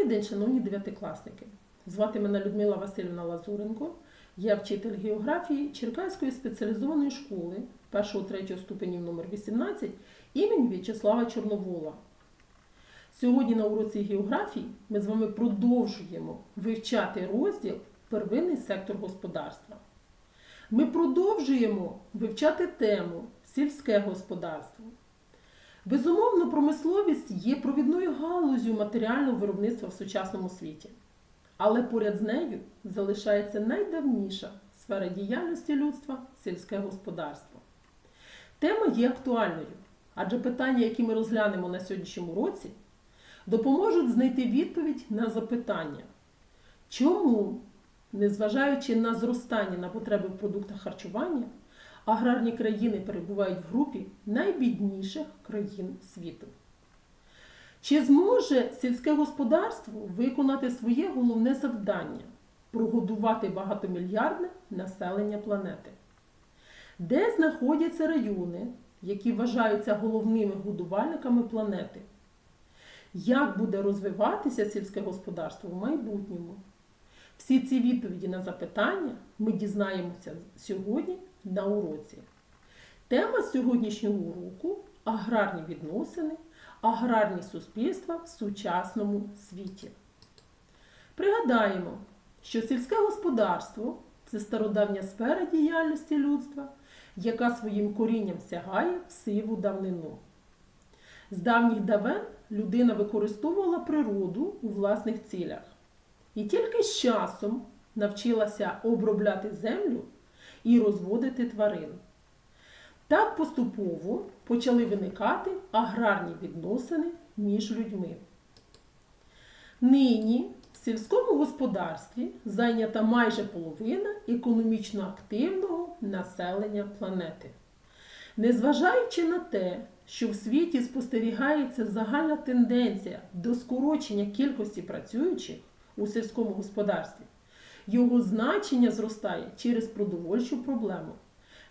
Добрий день, шановні дев'ятикласники. Звати мене Людмила Васильівна Лазуренко. Я вчитель географії Черкаської спеціалізованої школи 1-3 ступенів номер 18 імені В'ячеслава Чорновола. Сьогодні на уроці географії ми з вами продовжуємо вивчати розділ Первинний сектор господарства. Ми продовжуємо вивчати тему сільське господарство. Безумовно, промисловість є провідною галузю матеріального виробництва в сучасному світі. Але поряд з нею залишається найдавніша сфера діяльності людства сільське господарство. Тема є актуальною, адже питання, які ми розглянемо на сьогоднішньому році, допоможуть знайти відповідь на запитання, чому, незважаючи на зростання на потреби в продуктах харчування, аграрні країни перебувають в групі найбідніших країн світу. Чи зможе сільське господарство виконати своє головне завдання прогодувати багатомільярдне населення планети? Де знаходяться райони, які вважаються головними годувальниками планети? Як буде розвиватися сільське господарство в майбутньому? Всі ці відповіді на запитання ми дізнаємося сьогодні на уроці. Тема сьогоднішнього уроку аграрні відносини, аграрні суспільства в сучасному світі. Пригадаємо, що сільське господарство це стародавня сфера діяльності людства, яка своїм корінням сягає в сиву давнину. З давніх давен людина використовувала природу у власних цілях і тільки з часом навчилася обробляти землю і розводити тварин. Так поступово почали виникати аграрні відносини між людьми. Нині в сільському господарстві зайнята майже половина економічно активного населення планети. Незважаючи на те, що в світі спостерігається загальна тенденція до скорочення кількості працюючих у сільському господарстві, його значення зростає через продовольчу проблему,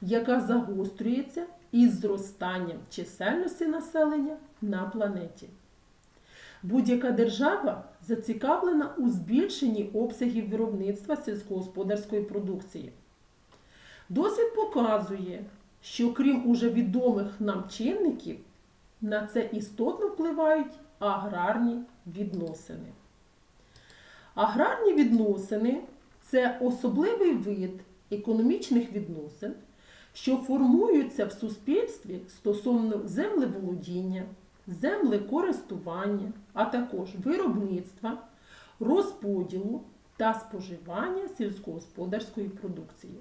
яка загострюється із зростанням чисельності населення на планеті. Будь-яка держава зацікавлена у збільшенні обсягів виробництва сільськогосподарської продукції. Досвід показує, що крім уже відомих нам чинників, на це істотно впливають аграрні відносини. Аграрні відносини це особливий вид економічних відносин, що формуються в суспільстві стосовно землеволодіння, землекористування, а також виробництва, розподілу та споживання сільськогосподарської продукції.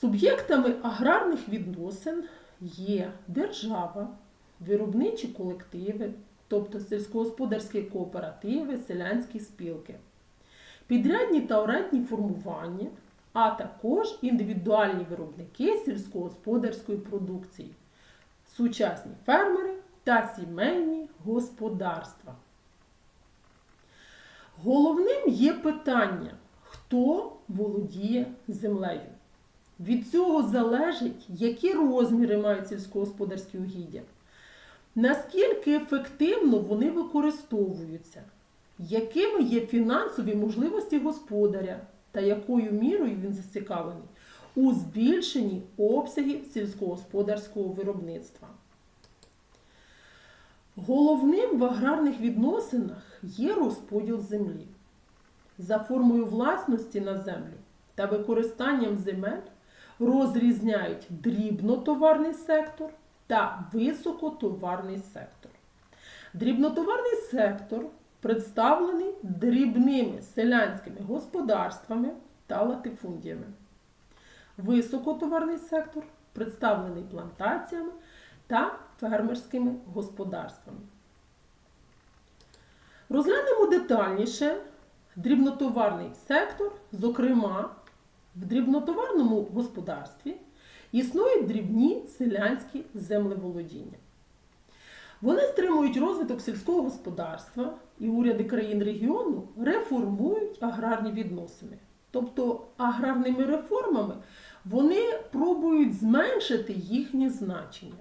Суб'єктами аграрних відносин є держава, виробничі колективи, тобто сільськогосподарські кооперативи, селянські спілки, підрядні та орендні формування, а також індивідуальні виробники сільськогосподарської продукції, сучасні фермери та сімейні господарства. Головним є питання, хто володіє землею. Від цього залежить, які розміри мають сільськогосподарські угіддя, наскільки ефективно вони використовуються, якими є фінансові можливості господаря та якою мірою він зацікавлений у збільшенні обсягів сільськогосподарського виробництва. Головним в аграрних відносинах є розподіл землі. За формою власності на землю та використанням земель розрізняють дрібнотоварний сектор та високотоварний сектор. Дрібнотоварний сектор представлений дрібними селянськими господарствами та латифундіями. Високотоварний сектор представлений плантаціями та фермерськими господарствами. Розглянемо детальніше дрібнотоварний сектор, зокрема, в дрібнотоварному господарстві існують дрібні селянські землеволодіння. Вони стримують розвиток сільського господарства і уряди країн регіону реформують аграрні відносини. Тобто аграрними реформами вони пробують зменшити їхнє значення.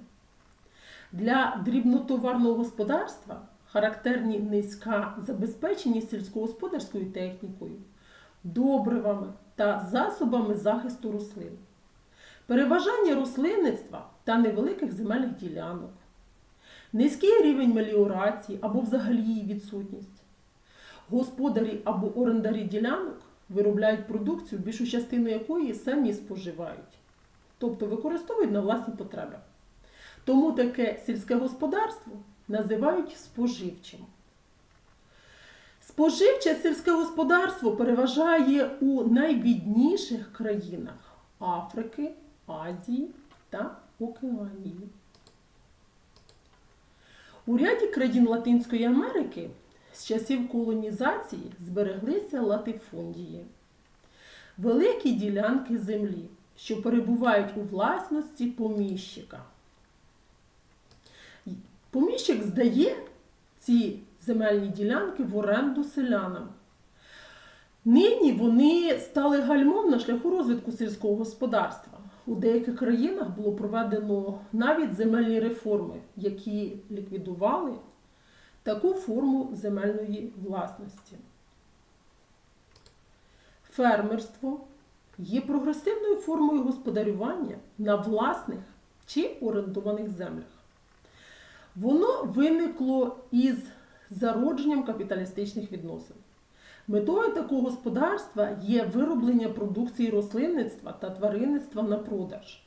Для дрібнотоварного господарства характерні низька забезпеченість сільськогосподарською технікою, добривами та засобами захисту рослин, переважання рослинництва та невеликих земельних ділянок, низький рівень меліорації або взагалі її відсутність. Господарі або орендарі ділянок виробляють продукцію, більшу частину якої самі споживають, тобто використовують на власні потреби. Тому таке сільське господарство називають споживчим. Споживче сільське господарство переважає у найбідніших країнах Африки, Азії та Океанії. У ряді країн Латинської Америки з часів колонізації збереглися латифундії великі ділянки землі, що перебувають у власності поміщика. Поміщик здає ці земельні ділянки в оренду селянам. Нині вони стали гальмом на шляху розвитку сільського господарства. У деяких країнах було проведено навіть земельні реформи, які ліквідували таку форму земельної власності. Фермерство є прогресивною формою господарювання на власних чи орендованих землях. Воно виникло із зародженням капіталістичних відносин. Метою такого господарства є вироблення продукції рослинництва та тваринництва на продаж.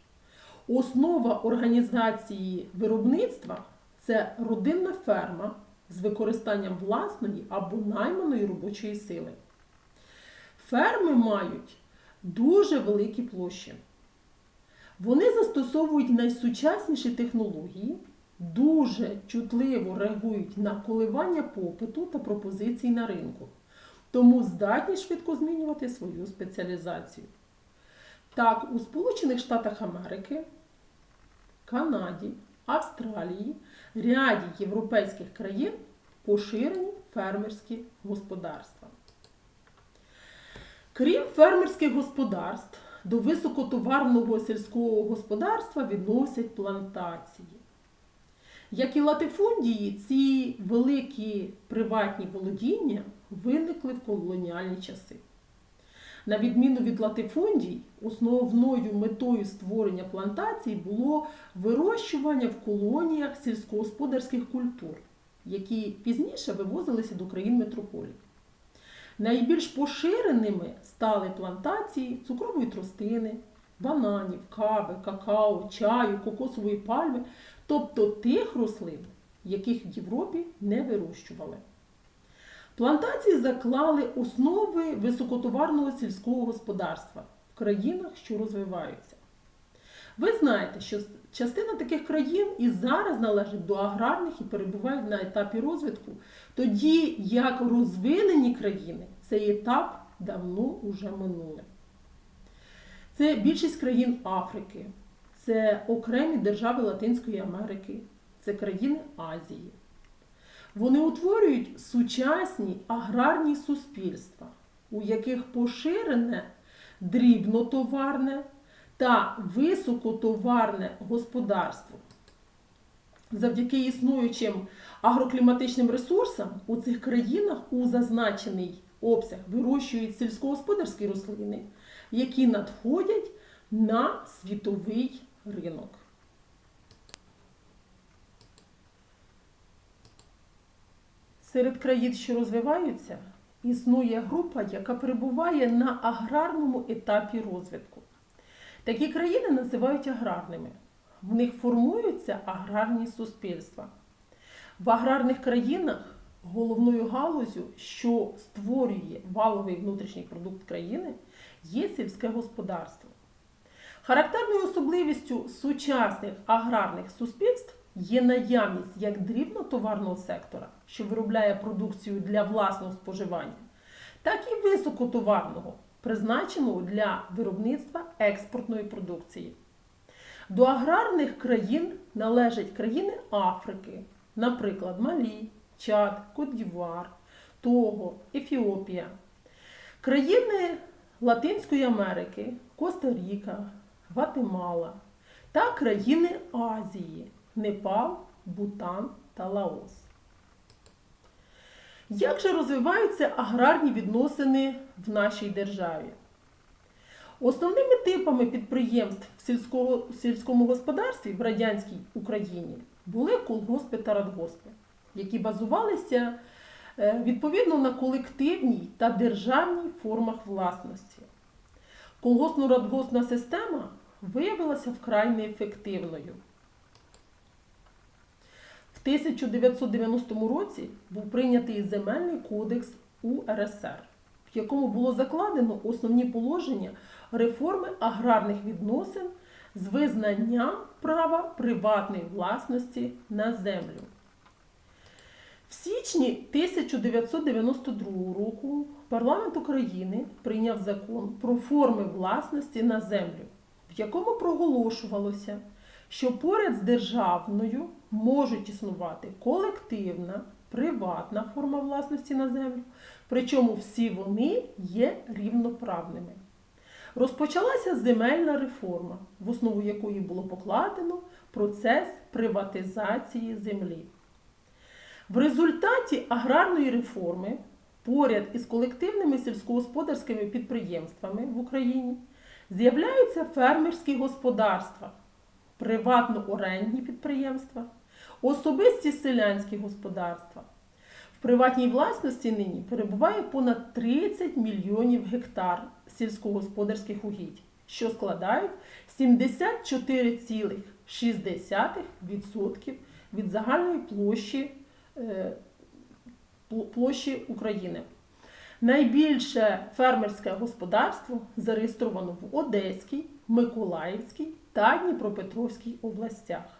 Основа організації виробництва це родинна ферма з використанням власної або найманої робочої сили. Ферми мають дуже великі площі. Вони застосовують найсучасніші технології, дуже чутливо реагують на коливання попиту та пропозицій на ринку, тому здатні швидко змінювати свою спеціалізацію. Так, у Сполучених Штатах Америки, Канаді, Австралії, ряді європейських країн поширені фермерські господарства. Крім фермерських господарств, до високотоварного сільського господарства відносять плантації. Як і латифундії, ці великі приватні володіння виникли в колоніальні часи. На відміну від латифундій, основною метою створення плантацій було вирощування в колоніях сільськогосподарських культур, які пізніше вивозилися до країн метрополії. Найбільш поширеними стали плантації цукрової тростини, бананів, кави, какао, чаю, кокосової пальми, тобто тих рослин, яких в Європі не вирощували. Плантації заклали основи високотоварного сільського господарства в країнах, що розвиваються. Ви знаєте, що частина таких країн і зараз належить до аграрних і перебувають на етапі розвитку, тоді як розвинені країни цей етап давно уже минули. Це більшість країн Африки, це окремі держави Латинської Америки, це країни Азії. Вони утворюють сучасні аграрні суспільства, у яких поширене дрібнотоварне та високотоварне господарство. Завдяки існуючим агрокліматичним ресурсам у цих країнах у зазначений обсяг вирощують сільськогосподарські рослини, які надходять на світовий ринок. Серед країн, що розвиваються, існує група, яка перебуває на аграрному етапі розвитку. Такі країни називають аграрними. В них формуються аграрні суспільства. В аграрних країнах головною галузю, що створює валовий внутрішній продукт країни, є сільське господарство. Характерною особливістю сучасних аграрних суспільств є наявність як дрібнотоварного сектора, що виробляє продукцію для власного споживання, так і високотоварного, призначеного для виробництва експортної продукції. До аграрних країн належать країни Африки, наприклад, Малі, Чад, Кодівар, Того, Ефіопія, країни Латинської Америки, Коста-Ріка, Гватемала та країни Азії Непал, Бутан та Лаос. Як же розвиваються аграрні відносини в нашій державі? Основними типами підприємств в сільського, сільському господарстві в радянській Україні були колгоспи та радгоспи, які базувалися е, відповідно на колективній та державній формах власності. Колгоспно-радгоспна система виявилася вкрай неефективною. В 1990 році був прийнятий Земельний кодекс УРСР, в якому було закладено основні положення реформи аграрних відносин з визнанням права приватної власності на землю. В січні 1992 року парламент України прийняв закон про форми власності на землю, в якому проголошувалося, що поряд з державною можуть існувати колективна, приватна форма власності на землю, причому всі вони є рівноправними. Розпочалася земельна реформа, в основу якої було покладено процес приватизації землі. В результаті аграрної реформи поряд із колективними сільськогосподарськими підприємствами в Україні з'являються фермерські господарства, приватно-орендні підприємства, особисті селянські господарства. В приватній власності нині перебуває понад 30 мільйонів гектар сільськогосподарських угідь, що складають 74,6% від загальної площі, е, площі України. Найбільше фермерське господарство зареєстровано в Одеській, Миколаївській та Дніпропетровській областях.